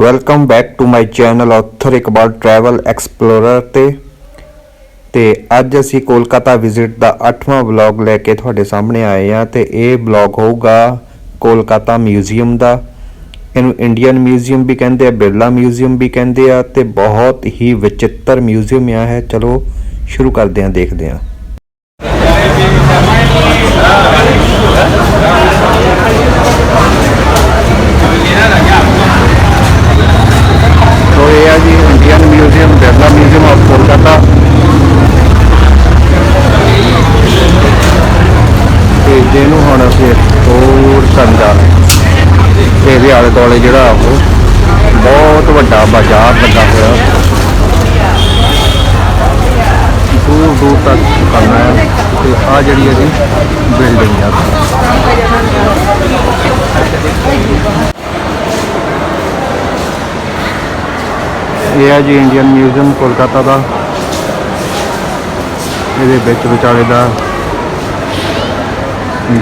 Welcome back to my channel Athar Iqbal travel explorer ਤੇ ਤੇ ਅੱਜ ਅਸੀਂ ਕੋਲਕਾਤਾ ਵਿਜ਼ਿਟ ਦਾ 8ਵਾਂ ਵਲੌਗ ਲੈ ਕੇ ਤੁਹਾਡੇ ਸਾਹਮਣੇ ਆਏ ਆ ਤੇ ਇਹ ਵਲੌਗ ਹੋਊਗਾ ਕੋਲਕਾਤਾ ਮਿਊਜ਼ੀਅਮ ਦਾ। ਇਹਨੂੰ ਇੰਡੀਅਨ ਮਿਊਜ਼ੀਅਮ ਵੀ ਕਹਿੰਦੇ ਆ ਬਿਰਲਾ ਮਿਊਜ਼ੀਅਮ ਵੀ ਕਹਿੰਦੇ ਆ ਤੇ ਬਹੁਤ ਹੀ ਵਿਚਿੱਤਰ ਮਿਊਜ਼ੀਅਮ ਆ ਹੈ ਚਲੋ, ਸ਼ੁਰੂ ਕਰਦੇ ਹਾਂ, ਦੇਖਦੇ ਹਾਂ। ਟੂਰ ਇਹਦੇ ਆਲੇ ਦੁਆਲੇ ਜਿਹੜਾ ਉਹ ਬਹੁਤ ਵੱਡਾ ਬਾਜ਼ਾਰ ਲੱਗਾ ਹੋਇਆ। ਦੂਰ ਦੂਰ ਤੱਕ ਕਰਨਾ ਹੈ ਤੇ ਆ ਜਿਹੜੀ ਇਹਦੀ ਬਿਲਡਿੰਗ ਆ। ਇਹ ਹੈ ਜੀ ਇੰਡੀਅਨ ਮਿਊਜ਼ੀਅਮ ਕੋਲਕਾਤਾ ਦਾ। ਇਹਦੇ ਵਿੱਚ ਵਿਚਾਲੇ ਦਾ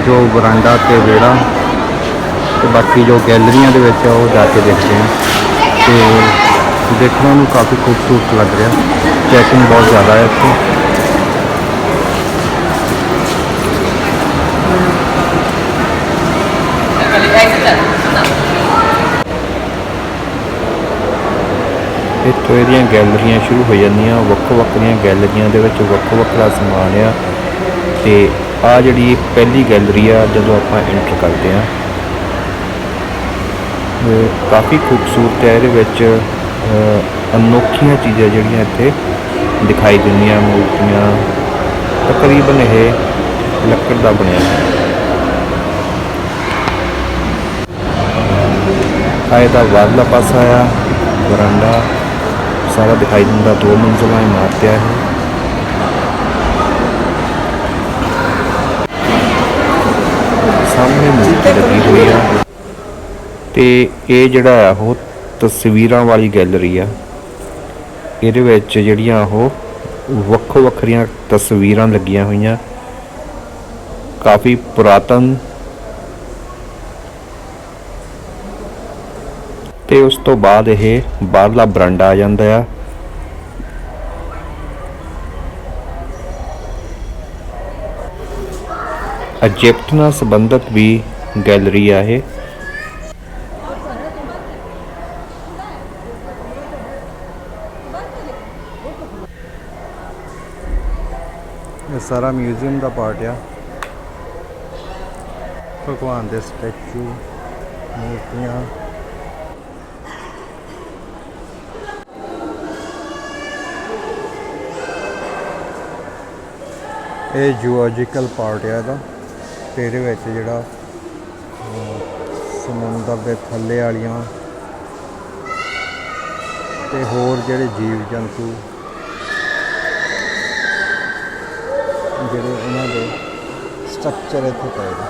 ਜੋ ਬਰਾਂਡਾ ਤੇ ਵਿਹੜਾ ਤੇ ਬਾਕੀ ਜੋ ਗੈਲਰੀਆਂ ਦੇ ਵਿੱਚ ਆ, ਉਹ ਜਾ ਕੇ ਦੇਖਦੇ ਹਾਂ ਤੇ ਦੇਖਣ ਨੂੰ ਕਾਫੀ ਖੂਬਸੂਰਤ ਲੱਗ ਰਿਹਾ। ਚੈਕਿੰਗ ਬਹੁਤ ਜ਼ਿਆਦਾ ਹੈ ਇੱਥੇ। ਇੱਥੋਂ ਇਹਦੀਆਂ ਗੈਲਰੀਆਂ ਸ਼ੁਰੂ ਹੋ ਜਾਂਦੀਆਂ। ਵੱਖੋ ਵੱਖਰੀਆਂ ਗੈਲਰੀਆਂ ਦੇ ਵਿੱਚ ਵੱਖੋ ਵੱਖਰਾ ਸਮਾਨ ਆ। ਤੇ ਆ ਜਿਹੜੀ ਪਹਿਲੀ ਗੈਲਰੀ ਆ, ਜਦੋਂ ਆਪਾਂ ਐਂਟਰ ਕਰਦੇ ਆ ਕਾਫੀ ਖੂਬਸੂਰਤ ਹੈ, ਇਹਦੇ ਵਿੱਚ ਅਨੋਖੀਆਂ ਚੀਜ਼ਾਂ ਜਿਹੜੀਆਂ ਇੱਥੇ ਦਿਖਾਈ ਦਿੰਦੀਆਂ, ਮੂਰਤੀਆਂ, ਤਕਰੀਬਨ ਇਹ ਲੱਕੜ ਦਾ ਬਣਿਆ ਹੈ ਆ ਇਹਦਾ ਵਾਰਲਾ ਪਾਸਾ ਆ ਵਰਾਂਡਾ ਸਾਰਾ ਦਿਖਾਈ ਦਿੰਦਾ, ਦੋ ਮੰਜ਼ਿਲਾ ਇਮਾਰਤ ਹੈ। ਇਹ ਸਾਹਮਣੇ ਮੂਰਤੀ ਲੱਗੀ ਹੋਈ ਆ। ਤੇ ਇਹ ਜਿਹੜਾ ਆ, ਉਹ ਤਸਵੀਰਾਂ ਵਾਲੀ ਗੈਲਰੀ ਆ। ਇਹਦੇ ਵਿੱਚ ਜਿਹੜੀਆਂ ਉਹ ਵੱਖੋ ਵੱਖਰੀਆਂ ਤਸਵੀਰਾਂ ਲੱਗੀਆਂ ਹੋਈਆਂ। ਕਾਫੀ ਪੁਰਾਤਨ। ਤੇ ਉਸ ਤੋਂ ਬਾਅਦ ਇਹ ਬਾਹਰਲਾ ਬਰਾਂਡਾ ਆ ਜਾਂਦਾ ਆ। ਇਜਿਪਟ ਨਾਲ ਸੰਬੰਧਿਤ ਵੀ ਗੈਲਰੀ ਆ ਇਹ ਇਹ ਸਾਰਾ ਮਿਊਜ਼ੀਅਮ ਦਾ ਪਾਰਟ ਆ। ਭਗਵਾਨ ਦੇ ਸਟੈਚੂ, ਮੂਰਤੀਆਂ। ਇਹ ਜੂਓਲੋਜੀਕਲ ਪਾਰਟ ਆ ਇਹਦਾ। ਤੇ ਇਹਦੇ ਵਿੱਚ ਜਿਹੜਾ ਸਮੁੰਦਰ ਦੇ ਥੱਲੇ ਵਾਲੀਆਂ ਤੇ ਹੋਰ ਜਿਹੜੇ ਜੀਵ ਜੰਤੂ ਜਿਹੜੇ ਉਹਨਾਂ ਦੇ ਸਟਰਕਚਰ ਇੱਥੇ ਪਏ ਨੇ।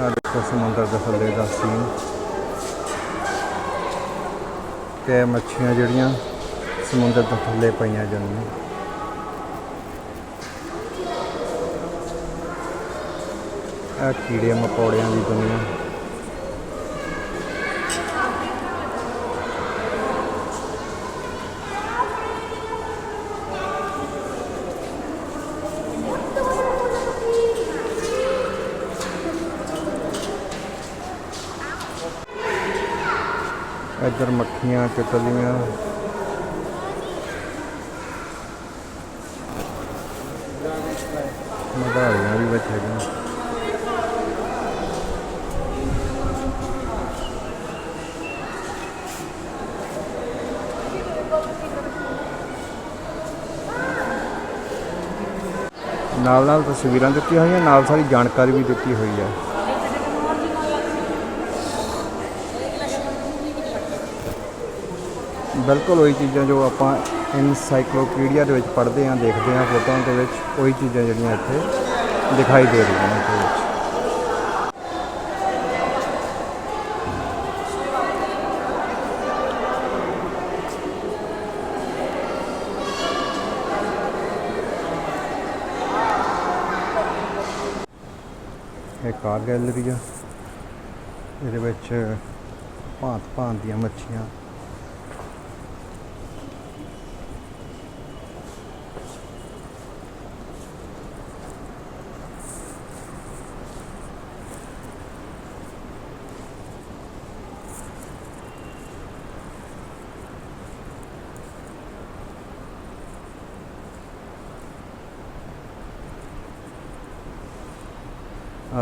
ਆਹ ਦੇਖੋ ਸਮੁੰਦਰ ਦੇ ਥੱਲੇ ਦਾ ਸੀਨ ਤੇ ਮੱਛੀਆਂ ਜਿਹੜੀਆਂ ਸਮੁੰਦਰ ਦੇ ਥੱਲੇ ਪਈਆਂ ਜਾਂਦੀਆਂ ਆ ਕੀੜੇ ਮਕੌੜਿਆਂ ਦੀ ਦੁਨੀਆ। ਇੱਧਰ ਮੱਖੀਆਂ ਤਿਤਲੀਆਂ ਮਧਾਰੀਆਂ ਵੀ ਵਿੱਚ ਹੈਗੀਆਂ। ਨਾਲ ਨਾਲ ਤਸਵੀਰਾਂ ਦਿੱਤੀਆਂ ਹੋਈਆਂ, ਨਾਲ ਸਾਰੀ ਜਾਣਕਾਰੀ ਵੀ ਦਿੱਤੀ ਹੋਈ ਹੈ। ਬਿਲਕੁਲ ਉਹੀ ਚੀਜ਼ਾਂ ਜੋ ਆਪਾਂ ਇਨਸਾਈਕਲੋਪੀਡੀਆ ਦੇ ਵਿੱਚ ਪੜ੍ਹਦੇ ਹਾਂ, ਦੇਖਦੇ ਹਾਂ ਫੋਟੋਆਂ ਦੇ ਵਿੱਚ, ਉਹੀ ਚੀਜ਼ਾਂ ਜਿਹੜੀਆਂ ਇੱਥੇ ਦਿਖਾਈ ਦੇ ਰਹੀਆਂ ਨੇ ਇਹਦੇ ਵਿੱਚ। ਇੱਕ ਆ ਗੈਲਰੀ ਆ। ਇਹਦੇ ਵਿੱਚ ਭਾਂਤ ਭਾਂਤ ਦੀਆਂ ਮੱਛੀਆਂ।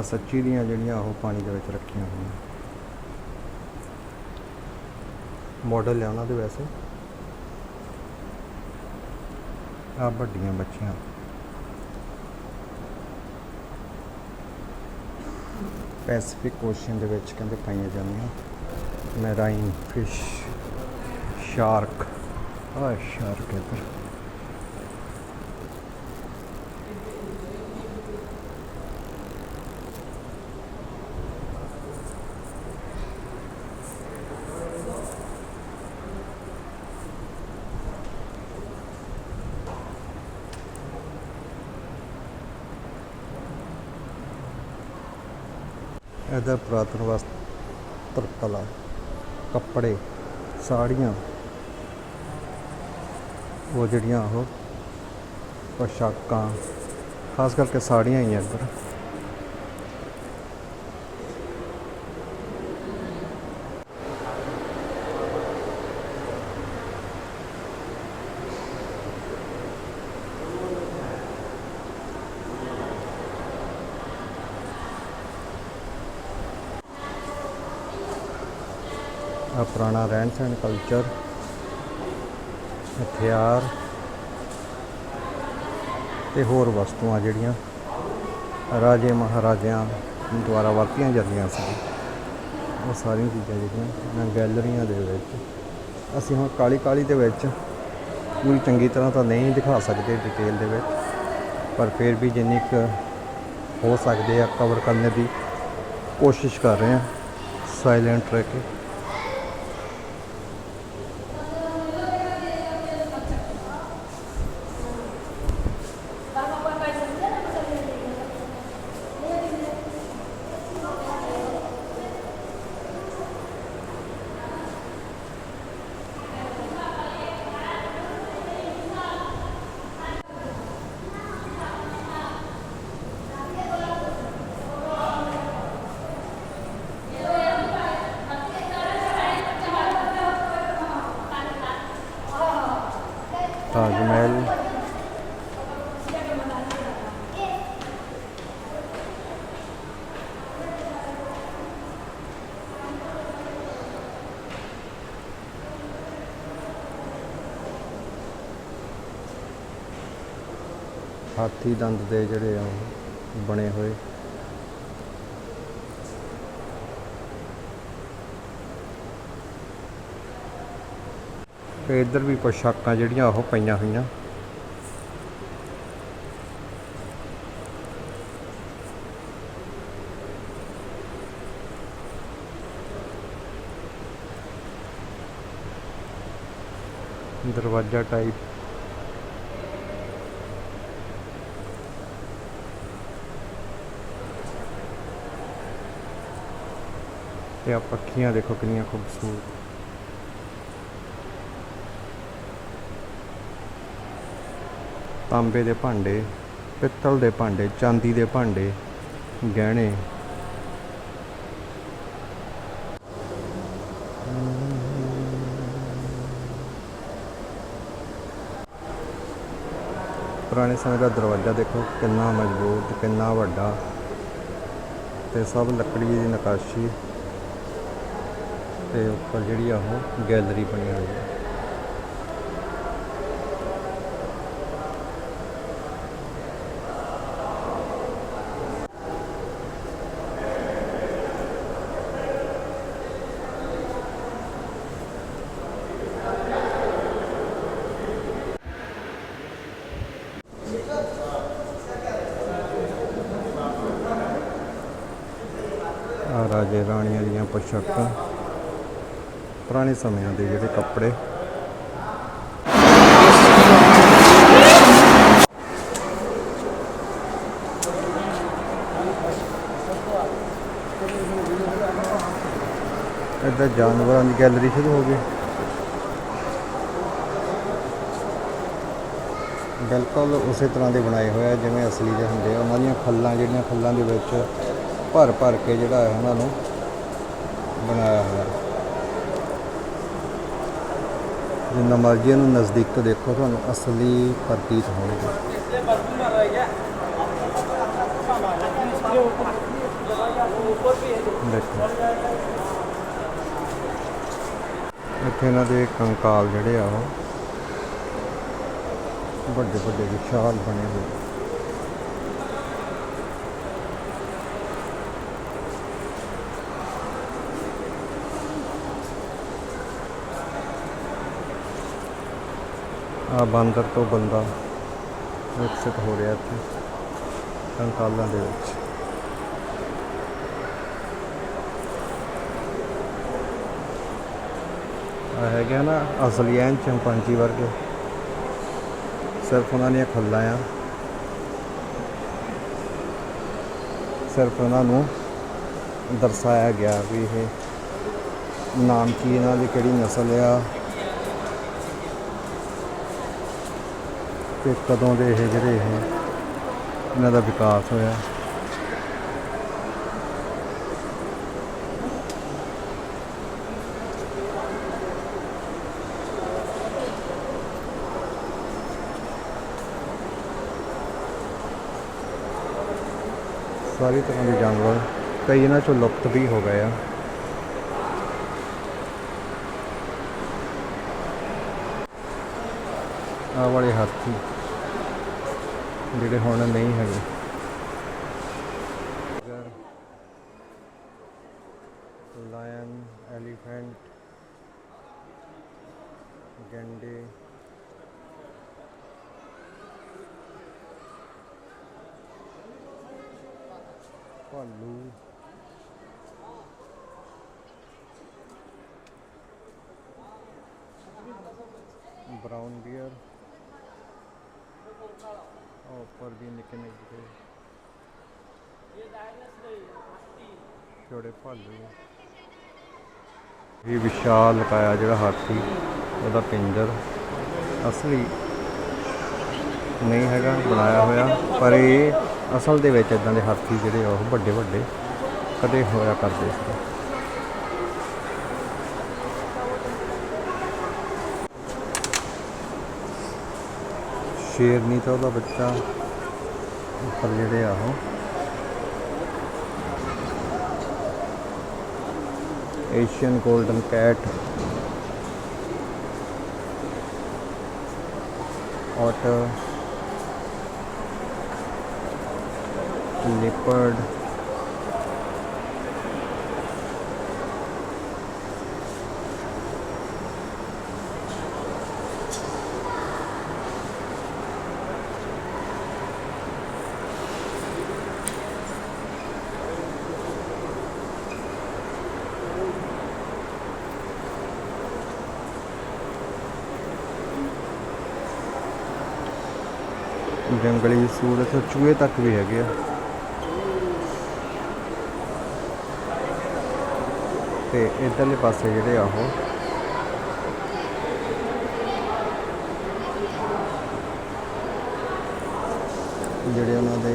ਆ ਸੱਚੀ ਦੀਆਂ ਜਿਹੜੀਆਂ ਉਹ ਪਾਣੀ ਦੇ ਵਿੱਚ ਰੱਖੀਆਂ ਹੋਈਆਂ। ਮਾਡਲ ਹੈ ਉਹਨਾਂ ਦੇ ਵੈਸੇ। ਆ ਵੱਡੀਆਂ ਬੱਚੀਆਂ। ਪੈਸੀਫਿਕ ਓਸ਼ਨ ਦੇ ਵਿੱਚ ਕਹਿੰਦੇ ਪਾਈਆਂ ਜਾਂਦੀਆਂ। ਮੈਰਾਈਨ ਫਿਸ਼ ਸ਼ਾਰਕ ਆ ਸ਼ਾਰਕ ਇੱਧਰ ਇਹਦਾ ਪੁਰਾਤਨ ਵਸਤਰ ਕਲਾ ਕੱਪੜੇ, ਸਾੜੀਆਂ, ਉਹ ਜਿਹੜੀਆਂ ਉਹ ਪੋਸ਼ਾਕਾਂ, ਖਾਸ ਕਰਕੇ ਸਾੜੀਆਂ ਹੀ ਆ ਇੱਧਰ। ਆ ਪੁਰਾਣਾ ਰਹਿਣ ਸਹਿਣ ਕਲਚਰ ਹਥਿਆਰ ਤੇ ਹੋਰ ਵਸਤੂਆਂ ਜਿਹੜੀਆਂ ਰਾਜੇ ਮਹਾਰਾਜਿਆਂ ਦੁਆਰਾ ਵਰਤੀਆਂ ਜਾਂਦੀਆਂ ਸੀ। ਉਹ ਸਾਰੀਆਂ ਚੀਜ਼ਾਂ ਜਿਹੜੀਆਂ ਇਹਨਾਂ ਗੈਲਰੀਆਂ ਦੇ ਵਿੱਚ, ਅਸੀਂ ਹੁਣ ਕਾਲੀ ਕਾਲੀ ਦੇ ਵਿੱਚ ਪੂਰੀ ਚੰਗੀ ਤਰ੍ਹਾਂ ਤਾਂ ਨਹੀਂ ਦਿਖਾ ਸਕਦੇ ਡਿਟੇਲ ਦੇ ਵਿੱਚ, ਪਰ ਫਿਰ ਵੀ ਜਿੰਨੀ ਕੁ ਹੋ ਸਕਦੇ ਆ ਕਵਰ ਕਰਨ ਦੀ ਕੋਸ਼ਿਸ਼ ਕਰ ਰਹੇ ਹਾਂ ਸਾਇਲੈਂਟ ਰਹਿ ਕੇ। ਹਾਥੀ ਦੰਦ ਦੇ ਜਿਹੜੇ ਆ, ਉਹ ਬਣੇ ਹੋਏ। ਤੇ ਇੱਧਰ ਵੀ ਪੋਸ਼ਾਕਾਂ ਜਿਹੜੀਆਂ ਉਹ ਪਈਆਂ ਹੋਈਆਂ। ਦਰਵਾਜ਼ਾ ਟਾਈਪ ਤੇ ਆ ਪੱਖੀਆਂ ਦੇਖੋ ਕਿੰਨੀਆਂ ਖੂਬਸੂਰਤ। ਤਾਂਬੇ ਦੇ ਭਾਂਡੇ, ਪਿੱਤਲ ਦੇ ਭਾਂਡੇ, ਚਾਂਦੀ ਦੇ ਭਾਂਡੇ, ਗਹਿਣੇ। ਪੁਰਾਣੇ ਸਮੇਂ ਦਾ ਦਰਵਾਜ਼ਾ ਦੇਖੋ ਕਿੰਨਾ ਮਜ਼ਬੂਤ, ਕਿੰਨਾ ਵੱਡਾ। ਤੇ ਸਭ ਲੱਕੜੀ ਦੀ ਨਕਾਸ਼ੀ। ਤੇ ਉੱਪਰ ਜਿਹੜੀ ਆ ਉਹ ਗੈਲਰੀ ਬਣੀ ਹੋਈ ਹੈ ਆ ਰਾਜੇ ਰਾਣੀਆਂ ਦੀਆਂ ਪੋਸ਼ਾਕਾਂ ਪੁਰਾਣੇ ਸਮਿਆਂ ਦੇ ਜਿਹੜੇ ਕੱਪੜੇ। ਇੱਧਰ ਜਾਨਵਰਾਂ ਦੀ ਗੈਲਰੀ ਸ਼ੁਰੂ ਹੋ ਗਈ। ਬਿਲਕੁਲ ਉਸੇ ਤਰ੍ਹਾਂ ਦੇ ਬਣਾਏ ਹੋਏ ਆ, ਜਿਵੇਂ ਅਸਲੀ ਦੇ ਹੁੰਦੇ ਆ। ਉਹਨਾਂ ਦੀਆਂ ਖੱਲਾਂ ਜਿਹੜੀਆਂ ਖੱਲਾਂ ਦੇ ਵਿੱਚ ਭਰ ਭਰ ਕੇ ਜਿਹੜਾ ਹੈ ਉਹਨਾਂ ਨੂੰ ਬਣਾਇਆ ਹੋਇਆ। ਜਿੰਨਾ ਮਰਜ਼ੀ ਇਹਨੂੰ ਨਜ਼ਦੀਕ ਤੋਂ ਦੇਖੋ, ਤੁਹਾਨੂੰ ਅਸਲੀ ਪ੍ਰਤੀਤ ਹੋਣਗੇ। ਦੇਖੋ। ਇੱਥੇ ਇਹਨਾਂ ਦੇ ਕੰਕਾਲ ਜਿਹੜੇ ਆ ਉਹ ਵੱਡੇ ਵੱਡੇ ਵਿਸ਼ਾਲ ਬਣੇ ਹੋਏ। ਆ ਬਾਂਦਰ ਤੋਂ ਬੰਦਾ ਵਿਕਸਿਤ ਹੋ ਰਿਹਾ ਇੱਥੇ ਕੰਕਾਲਾਂ ਦੇ ਵਿੱਚ। ਆ ਹੈਗਾ ਨਾ ਅਸਲੀ ਐਨ ਚੰਪਾਂਜੀ ਵਰਗੇ। ਸਿਰਫ ਉਹਨਾਂ ਦੀਆਂ ਖੱਲਾਂ ਆ। ਸਿਰਫ ਉਹਨਾਂ ਨੂੰ ਦਰਸਾਇਆ ਗਿਆ ਵੀ ਇਹ ਨਾਮ ਕੀ ਇਹਨਾਂ ਦੀ, ਕਿਹੜੀ ਨਸਲ ਆ ਤੇ ਕਦੋਂ ਦੇ ਇਹ ਜਿਹੜੇ ਇਹ ਇਹਨਾਂ ਦਾ ਵਿਕਾਸ ਹੋਇਆ ਸਾਰੀ ਤਰ੍ਹਾਂ ਦੇ ਜਾਨਵਰ ਕਈ ਇਹਨਾਂ ਚੋਂ ਲੁਪਤ ਵੀ ਹੋ ਗਏ ਆ ਆਹ ਵਾਲੇ ਹਾਥੀ ਜਿਹੜੇ ਹੁਣ ਨਹੀਂ ਹੈਗੇ ਲਾਇਨ ਐਲੀਫੈਂਟ ਗੈਂਡੇ ਭਾਲੂ ਬ੍ਰਾਊਨ ਬੀਅਰ ਉਹ ਉੱਪਰ ਵੀ ਨਿੱਕੇ ਨਿੱਕੇ ਛੋਟੇ ਭਾਲੂ ਇਹ ਵਿਸ਼ਾਲ ਲਕਾਇਆ ਜਿਹੜਾ ਹਾਥੀ, ਉਹਦਾ ਪਿੰਜਰ। ਅਸਲੀ ਨਹੀਂ ਹੈਗਾ, ਬਣਾਇਆ ਹੋਇਆ। ਪਰ ਇਹ ਅਸਲ ਦੇ ਵਿੱਚ ਇਦਾਂ ਦੇ ਹਾਥੀ ਜਿਹੜੇ ਉਹ ਵੱਡੇ ਵੱਡੇ ਕਦੇ ਹੋਇਆ ਕਰਦੇ ਸੀ। ਸ਼ੇਰਨੀ ਤਾਂ ਉਹਦਾ ਬੱਚਾ ਉੱਪਰ ਜਿਹੜੇ ਆ ਉਹ। Asian golden cat otter leopard ਜੰਗਲੀ ਸੂਰ ਇੱਥੇ ਚੂਹੇ ਤੱਕ ਵੀ ਹੈਗੇ ਆ। ਤੇ ਇਧਰਲੇ ਪਾਸੇ ਜਿਹੜੇ ਆ ਉਹ ਜਿਹੜੇ ਉਹਨਾਂ ਦੇ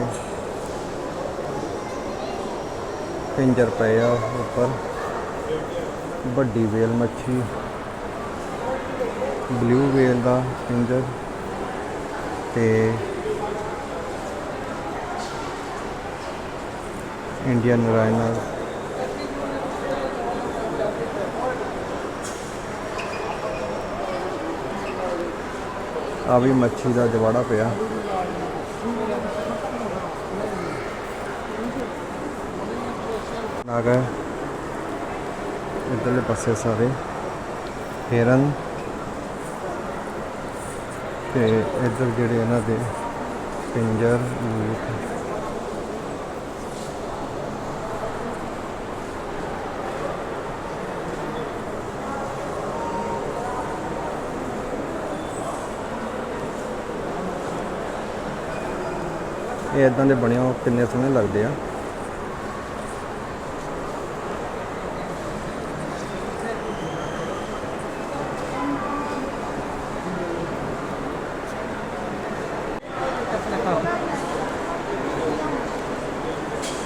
ਪਿੰਜਰ ਪਏ ਆ ਉੱਪਰ, ਵੱਡੀ ਵੇਲ ਮੱਛੀ, ਬਲੂ ਵੇਲ ਦਾ ਪਿੰਜਰ ਤੇ ਇੰਡੀਅਨ ਰਾਈਨਰ ਆ ਵੀ ਮੱਛੀ ਦਾ ਜਵਾੜਾ ਪਿਆ। ਆ ਇਧਰਲੇ ਪਾਸੇ ਸਾਰੇ। ਹਿਰਨ ਤੇ ਇੱਧਰ ਜਿਹੜੇ ਇਹਨਾਂ ਦੇ ਪਿੰਜਰ ਇਹ ਇਦਾਂ ਦੇ ਬਣੇ ਹੋ ਕਿੰਨੇ ਸਮੇਂ ਲੱਗਦੇ ਆ।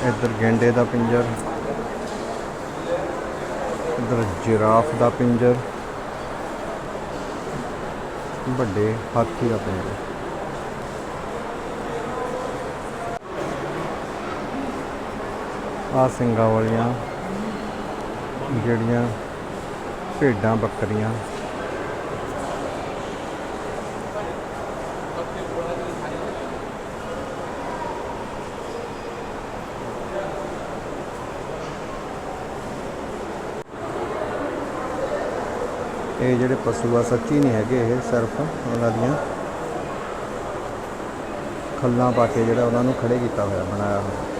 ਇੱਧਰ ਗੈਂਡੇ ਦਾ ਪਿੰਜਰ, ਇੱਧਰ ਜਿਰਾਫ ਦਾ ਪਿੰਜਰ, ਵੱਡੇ ਹਾਥੀ ਦਾ ਪਿੰਜਰ। ਆ ਸਿੰਘਾਂ ਵਾਲੀਆਂ ਜਿਹੜੀਆਂ ਭੇਡਾਂ ਬੱਕਰੀਆਂ। ਇਹ ਜਿਹੜੇ ਪਸ਼ੂ ਆ, ਸੱਚੀ ਨਹੀਂ ਹੈਗੇ ਇਹ, ਸਿਰਫ ਉਹਨਾਂ ਦੀਆਂ ਖੱਲਾਂ ਪਾ ਕੇ ਜਿਹੜਾ ਉਹਨਾਂ ਨੂੰ ਖੜੇ ਕੀਤਾ ਹੋਇਆ, ਬਣਾਇਆ ਹੋਇਆ।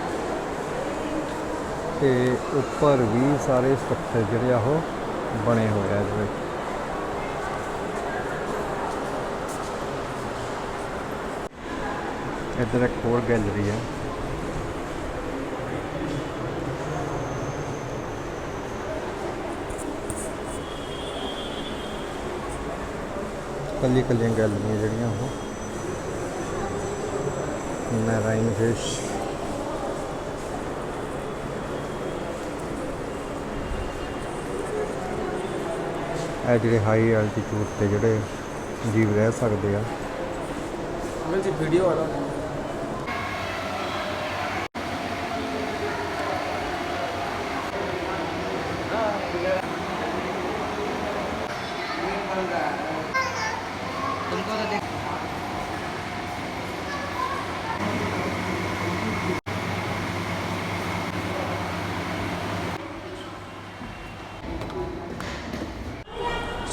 ਤੇ ਉੱਪਰ ਵੀ ਸਾਰੇ ਸਟਰਕਚਰ ਜਿਹੜੇ ਆ ਉਹ ਬਣੇ ਹੋਏ ਆ ਇਹਦੇ ਵਿੱਚ। ਇੱਧਰ ਇੱਕ ਹੋਰ ਗੈਲਰੀ ਹੈ ਕੱਲੀ ਕੱਲੀਆਂ ਗੈਲਰੀਆਂ ਜਿਹੜੀਆਂ ਉਹ। Marine fish. ਇਹ ਜਿਹੜੇ ਹਾਈ ਐਲਟੀਟਿਊਡ ਤੇ ਜਿਹੜੇ ਜੀਵ ਰਹਿ ਸਕਦੇ ਆ। ਵੀਡੀਓ ਆ ਰਹਾ।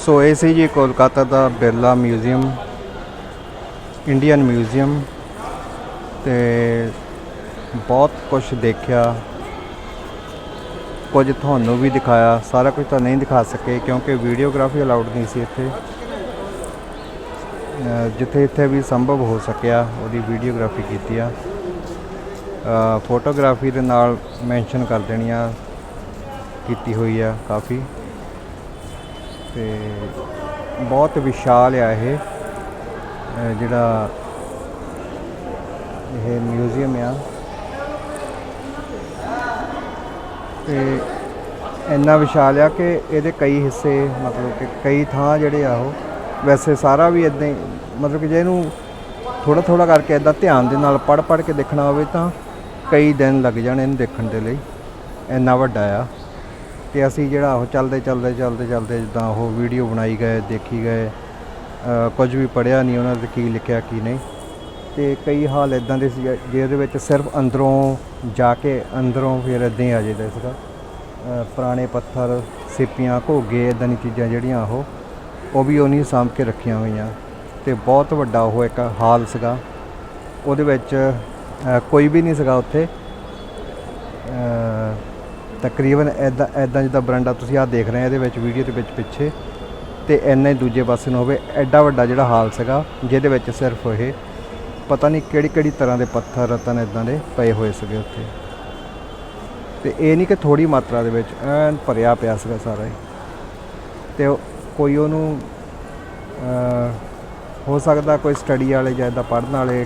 ਸੋ ਇਹ ਸੀ ਜੀ ਕੋਲਕਾਤਾ ਦਾ ਬਿਰਲਾ ਮਿਊਜ਼ੀਅਮ, ਇੰਡੀਅਨ ਮਿਊਜ਼ੀਅਮ ਤੇ ਬਹੁਤ ਕੁਝ ਦੇਖਿਆ, ਕੁਝ ਤੁਹਾਨੂੰ ਵੀ ਦਿਖਾਇਆ। ਸਾਰਾ ਕੁਝ ਤਾਂ ਨਹੀਂ ਦਿਖਾ ਸਕੇ ਕਿਉਂਕਿ ਵੀਡੀਓਗ੍ਰਾਫੀ ਅਲਾਉਡ ਨਹੀਂ ਸੀ ਇੱਥੇ। ਅਹ ਜਿੱਥੇ ਇੱਥੇ ਵੀ ਸੰਭਵ ਹੋ ਸਕਿਆ, ਉਹਦੀ ਵੀਡੀਓਗ੍ਰਾਫੀ ਕੀਤੀ ਆ। ਫੋਟੋਗ੍ਰਾਫੀ ਦੇ ਨਾਲ ਮੈਂਸ਼ਨ ਕਰ ਦੇਣੀ ਆ ਕੀਤੀ ਹੋਈ ਆ ਕਾਫੀ। ਤੇ ਬਹੁਤ ਵਿਸ਼ਾਲ ਆ ਇਹ ਜਿਹੜਾ ਇਹ ਮਿਊਜ਼ੀਅਮ ਆ। ਤੇ ਇੰਨਾ ਵਿਸ਼ਾਲ ਆ ਕਿ ਇਹਦੇ ਕਈ ਹਿੱਸੇ, ਮਤਲਬ ਕਿ ਕਈ ਥਾਂ ਜਿਹੜੇ ਆ ਉਹ, ਵੈਸੇ ਸਾਰਾ ਵੀ ਇਦਾਂ ਹੀ, ਮਤਲਬ ਕਿ ਜੇ ਇਹਨੂੰ ਥੋੜਾ ਥੋੜਾ ਕਰਕੇ ਇਦਾਂ ਧਿਆਨ ਦੇ ਨਾਲ ਪੜ ਪੜ ਕੇ ਦੇਖਣਾ ਹੋਵੇ ਤਾਂ ਕਈ ਦਿਨ ਲੱਗ ਜਾਣ ਇਹਨੂੰ ਦੇਖਣ ਦੇ ਲਈ। ਇੰਨਾ ਵੱਡਾ ਆ। ਤੇ ਅਸੀਂ ਜਿਹੜਾ ਉਹ ਚੱਲਦੇ ਚੱਲਦੇ ਚੱਲਦੇ ਚੱਲਦੇ ਜਿੱਦਾਂ ਉਹ ਵੀਡੀਓ ਬਣਾਈ ਗਏ, ਦੇਖੀ ਗਏ ਕੁਝ ਵੀ ਪੜਿਆ ਨਹੀਂ ਉਹਨਾਂ ਤੇ ਕੀ ਲਿਖਿਆ, ਕੀ ਨਹੀਂ। ਤੇ ਕਈ ਹਾਲ ਇਦਾਂ ਦੇ ਸੀ ਜਿਹਦੇ ਵਿੱਚ ਸਿਰਫ ਅੰਦਰੋਂ ਜਾ ਕੇ ਅੰਦਰੋਂ ਫਿਰ ਇਦਾਂ ਹੀ ਆ ਜਾਂਦਾ ਸੀਗਾ। ਪੁਰਾਣੇ ਪੱਥਰ, ਸਿੱਪੀਆਂ, ਘੋਗੇ ਇਦਾਂ ਦੀ ਚੀਜ਼ਾਂ ਜਿਹੜੀਆਂ ਉਹ ਉਹ ਵੀ ਉਹ ਨਹੀਂ ਸਾਂਭ ਕੇ ਰੱਖੀਆਂ ਹੋਈਆਂ। ਤੇ ਬਹੁਤ ਵੱਡਾ ਉਹ ਇੱਕ ਹਾਲ ਸੀਗਾ। ਉਹਦੇ ਵਿੱਚ ਕੋਈ ਵੀ ਨਹੀਂ ਸੀਗਾ ਉੱਥੇ। ਤਕਰੀਬਨ ਐਦਾਂ ਐਦਾਂ ਜਿੱਦਾਂ ਬਰੰਡਾ ਤੁਸੀਂ ਆਹ ਦੇਖ ਰਹੇ ਹੋ, ਇਹਦੇ ਵਿੱਚ ਵੀਡੀਓ ਦੇ ਵਿੱਚ ਪਿੱਛੇ, ਤੇ ਇੰਨਾ ਹੀ ਦੂਜੇ ਪਾਸੇ ਨੂੰ ਹੋਵੇ, ਐਡਾ ਵੱਡਾ ਜਿਹੜਾ ਹਾਲ ਸੀਗਾ, ਜਿਹਦੇ ਵਿੱਚ ਸਿਰਫ ਇਹ ਪਤਾ ਨਹੀਂ ਕਿਹੜੀ ਕਿਹੜੀ ਤਰ੍ਹਾਂ ਦੇ ਪੱਥਰ, ਰਤਨ ਇਦਾਂ ਦੇ ਪਏ ਹੋਏ ਸੀਗੇ ਉੱਥੇ। ਤੇ ਇਹ ਨਹੀਂ ਕਿ ਥੋੜੀ ਮਾਤਰਾ ਦੇ ਵਿੱਚ, ਐਨ ਭਰਿਆ ਪਿਆ ਸੀਗਾ ਸਾਰਾ ਹੀ ਤੇ ਕੋਈ ਉਹਨੂੰ ਹੋ ਸਕਦਾ ਕੋਈ ਸਟੱਡੀ ਵਾਲੇ ਜਾਂ ਇੱਦਾਂ ਪੜ੍ਹਨ ਵਾਲੇ,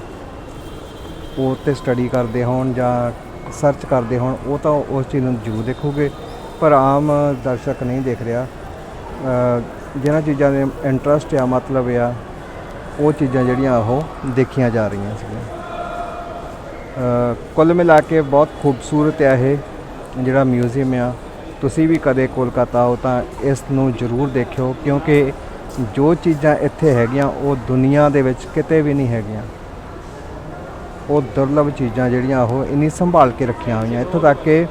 ਉਹ ਤੇ ਸਟੱਡੀ ਕਰਦੇ ਹੋਣ ਜਾਂ ਸਰਚ ਕਰਦੇ ਹੋਣ, ਉਹ ਤਾਂ ਉਸ ਚੀਜ਼ ਨੂੰ ਜ਼ਰੂਰ ਦੇਖੋਗੇ। ਪਰ ਆਮ ਦਰਸ਼ਕ ਨਹੀਂ ਦੇਖ ਰਿਹਾ। ਜਿਹਨਾਂ ਚੀਜ਼ਾਂ ਦੇ ਇੰਟਰਸਟ ਆ, ਮਤਲਬ ਆ, ਉਹ ਚੀਜ਼ਾਂ ਜਿਹੜੀਆਂ ਉਹ ਦੇਖੀਆਂ ਜਾ ਰਹੀਆਂ ਸੀਗੀਆਂ। ਕੁੱਲ ਮਿਲਾ ਕੇ ਬਹੁਤ ਖੂਬਸੂਰਤ ਆ ਇਹ ਜਿਹੜਾ ਮਿਊਜ਼ੀਅਮ ਆ। ਤੁਸੀਂ ਵੀ ਕਦੇ ਕੋਲਕਾਤਾ ਆਓ ਤਾਂ ਇਸ ਨੂੰ ਜ਼ਰੂਰ ਦੇਖਿਓ, ਕਿਉਂਕਿ ਜੋ ਚੀਜ਼ਾਂ ਇੱਥੇ ਹੈਗੀਆਂ, ਉਹ ਦੁਨੀਆ ਦੇ ਵਿੱਚ ਕਿਤੇ ਵੀ ਨਹੀਂ ਹੈਗੀਆਂ। ਉਹ ਦੁਰਲਭ ਚੀਜ਼ਾਂ ਜਿਹੜੀਆਂ ਉਹ ਇੰਨੀ ਸੰਭਾਲ ਕੇ ਰੱਖੀਆਂ ਹੋਈਆਂ। ਇੱਥੋਂ ਤੱਕ ਕਿ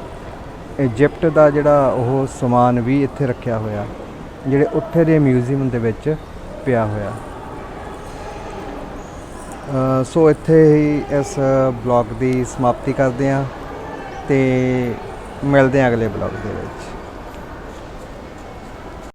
ਇਜਿਪਟ ਦਾ ਜਿਹੜਾ ਉਹ ਸਮਾਨ ਵੀ ਇੱਥੇ ਰੱਖਿਆ ਹੋਇਆ, ਜਿਹੜੇ ਉੱਥੇ ਦੇ ਮਿਊਜ਼ੀਅਮ ਦੇ ਵਿੱਚ ਪਿਆ ਹੋਇਆ। ਸੋ ਇੱਥੇ ਹੀ ਇਸ ਬਲੌਗ ਦੀ ਸਮਾਪਤੀ ਕਰਦੇ ਹਾਂ ਤੇ ਮਿਲਦੇ ਹਾਂ ਅਗਲੇ ਬਲੌਗ ਦੇ ਵਿੱਚ।